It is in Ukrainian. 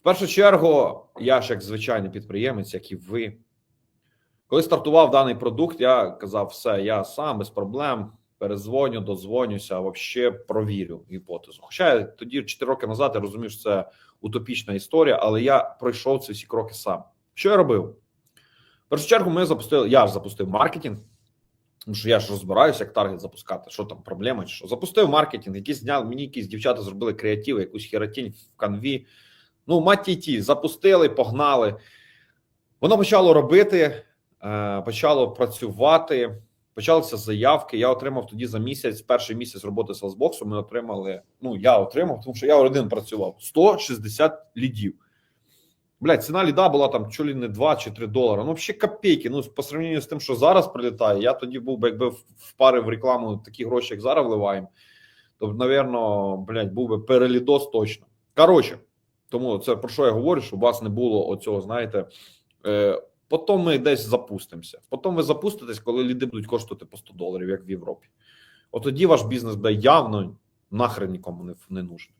В першу чергу, я ж як звичайний підприємець, як і ви, коли стартував даний продукт, я казав: все, я сам без проблем перезвоню, додзвонюся, взагалі провірю гіпотезу. Хоча я тоді 4 роки назад я розумів, що це утопічна історія, але я пройшов ці всі кроки сам. Що я робив? В першу чергу, ми запустили, я ж запустив маркетинг. Тому що я ж розбираюся, як таргет запускати, що там проблема, чи що запустив маркетинг, якісь дня мені якісь дівчата зробили креатив, якусь херотінь в канві. Ну, маті ті, запустили, погнали. Воно почало робити, е, почало працювати, почалися заявки. Я отримав тоді за місяць, перший місяць роботи з Salesbox, Ми отримали. Ну, я отримав, тому що я один працював 160 лідів. Блядь, ціна ліда була там чолі не 2 чи 3 долари. Ну, взагалі копійки. Ну, по сравненню з тим, що зараз прилітає, я тоді був би, якби впарив рекламу такі гроші, як зараз вливаємо, то, напевно, блядь, був би перелідос точно. Коротше, тому це про що я говорю, щоб у вас не було оцього, знаєте. Е, Потім ми десь запустимося. Потім ви запуститесь, коли ліди будуть коштувати по 100 доларів, як в Європі. От тоді ваш бізнес буде явно нахрен нікому не, не нужен.